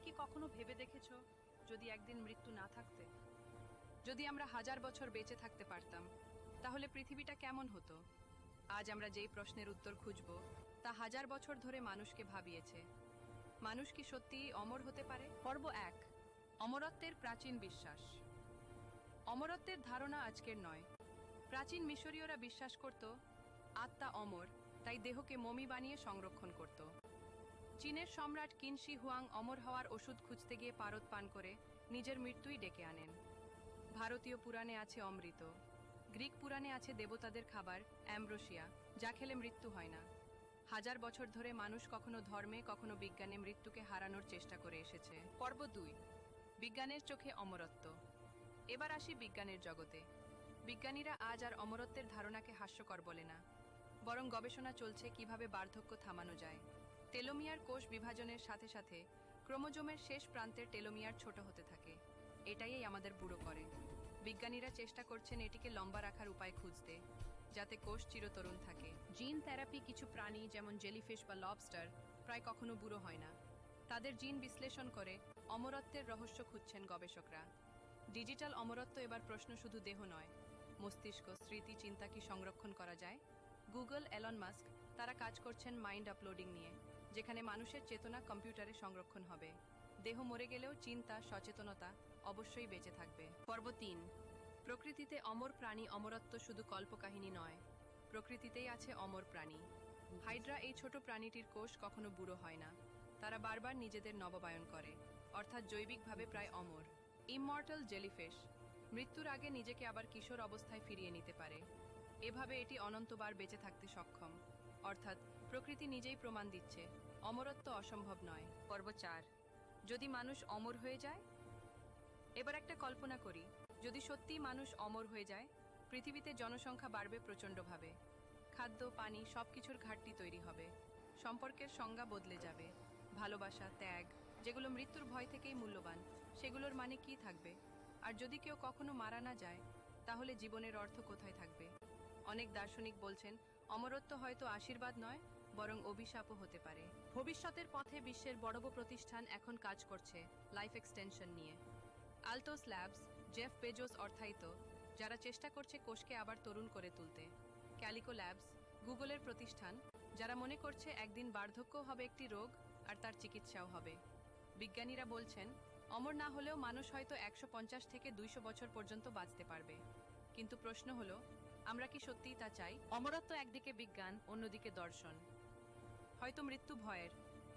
কি কখনো ভেবে দেখেছ, যদি একদিন মৃত্যু না থাকতে? যদি আমরা হাজার বছর বেঁচে থাকতে পারতাম, তাহলে পৃথিবীটা কেমন হতো? আজ আমরা যেই প্রশ্নের উত্তর খুঁজব, তা হাজার বছর ধরে মানুষকে ভাবিয়েছে। মানুষ কি সত্যিই অমর হতে পারে? পর্ব এক, অমরত্বের প্রাচীন বিশ্বাস। অমরত্বের ধারণা আজকের নয়। প্রাচীন মিশরীয়রা বিশ্বাস করত, আত্মা অমর, তাই দেহকে মমি বানিয়ে সংরক্ষণ করত। চীনের সম্রাট কিনশি হুয়াং অমর হওয়ার ওষুধ খুঁজতে গিয়ে পারদ পান করে নিজের মৃত্যুই ডেকে আনেন। ভারতীয় পুরাণে আছে অমৃত। গ্রিক পুরাণে আছে দেবতাদের খাবার অ্যাম্ব্রোসিয়া যা খেলে মৃত্যু হয় না। হাজার বছর ধরে মানুষ কখনো ধর্মে, কখনো বিজ্ঞানে মৃত্যুকে হারানোর চেষ্টা করে এসেছে। পর্ব দুই। বিজ্ঞানের চোখে অমরত্ব। এবার আসি বিজ্ঞানের জগতে। বিজ্ঞানীরা আজ আর অমরত্বের ধারণাকে হাস্যকর বলে না। বরং গবেষণা চলছে কীভাবে বার্ধক্য থামানো যায়। টেলোমিয়ার কোষ বিভাজনের সাথে সাথে ক্রোমোজোমের শেষ প্রান্তের টেলোমিয়ার ছোট হতে থাকে। এটাই আমাদের বুড়ো করে। বিজ্ঞানীরা চেষ্টা করছেন এটিকে লম্বা রাখার উপায় খুঁজতে, যাতে কোষ চিরতরুণ থাকে। জিন থেরাপি কিছু প্রাণী, যেমন জেলিফিশ বা লবস্টার, প্রায় কখনো বুড়ো হয় না। তাদের জিন বিশ্লেষণ করে অমরত্বের রহস্য খুঁজছেন গবেষকরা। ডিজিটাল অমরত্ব এবার প্রশ্ন শুধু দেহ নয়। মস্তিষ্ক, স্মৃতি, চিন্তা কি সংরক্ষণ করা যায়? গুগল, এলন মাস্ক, তারা কাজ করছেন মাইন্ড আপলোডিং নিয়ে। যেখানে মানুষের চেতনা কম্পিউটারে সংরক্ষণ হবে। দেহ মরে গেলেও চিন্তা, সচেতনতা অবশ্যই বেঁচে থাকবে। পর্ব তিন। প্রকৃতিতে অমর প্রাণী অমরত্ব শুধু কল্পকাহিনী নয়। প্রকৃতিতেই আছে অমর প্রাণী। হাইড্রা এই ছোট প্রাণীটির কোষ কখনো বুড়ো হয় না। তারা বারবার নিজেদের নববায়ন করে, অর্থাৎ জৈবিকভাবে প্রায় অমর। ইমমর্টাল জেলিফিশ, মৃত্যুর আগে নিজেকে আবার কিশোর অবস্থায় ফিরিয়ে নিতে পারে। এভাবে এটি অনন্তবার বেঁচে থাকতে সক্ষম। অর্থাৎ প্রকৃতি নিজেই প্রমাণ দিচ্ছে। অমরত্ব অসম্ভব নয়। পর্ব চার। যদি মানুষ অমর হয়ে যায়? এবার একটা কল্পনা করি, যদি সত্যি মানুষ অমর হয়ে যায়, পৃথিবীতে জনসংখ্যা বাড়বে প্রচণ্ডভাবে। খাদ্য, পানি, সবকিছুর ঘাটতি তৈরি হবে। সম্পর্কের সংজ্ঞা বদলে যাবে। ভালোবাসা, ত্যাগ, যেগুলো মৃত্যুর ভয় থেকেই মূল্যবান, সেগুলোর মানে কি থাকবে? আর যদি কেউ কখনো মারা না যায়, তাহলে জীবনের অর্থ কোথায় থাকবে? অনেক দার্শনিক বলছেন অমরত্ব হয়তো আশীর্বাদ নয়, বরং অভিশাপও হতে পারে। ভবিষ্যতের পথে বিশ্বের বড় বড় প্রতিষ্ঠান এখন কাজ করছে লাইফ এক্সটেনশন নিয়ে। আলটোস ল্যাবস, জেফ বেজোস অর্থায়িত, যারা চেষ্টা করছে কোষকে আবার তরুণ করে তুলতে। ক্যালিকো ল্যাবস, গুগলের প্রতিষ্ঠান, যারা মনে করছে একদিন বার্ধক্য হবে একটি রোগ আর তার চিকিৎসাও হবে। বিজ্ঞানীরা বলছেন, অমর না হলেও মানুষ হয়তো একশো পঞ্চাশ থেকে দুইশো বছর পর্যন্ত বাঁচতে পারবে। কিন্তু প্রশ্ন হলো আমরা কি সত্যিই তা চাই? অমরত্ব একদিকে বিজ্ঞান, অন্যদিকে দর্শন। হয়তো মৃত্যু ভয়ের,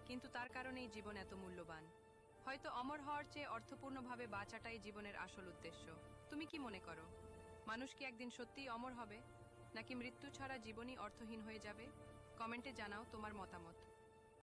কিন্তু তার কারণেই জীবন এত মূল্যবান। হয়তো অমর হওয়ার চেয়ে অর্থপূর্ণভাবে বাঁচাটাই জীবনের আসল উদ্দেশ্য। তুমি কি মনে করো? মানুষ কি একদিন সত্যিই অমর হবে? নাকি মৃত্যু ছাড়া জীবনই অর্থহীন হয়ে যাবে? কমেন্টে জানাও তোমার মতামত।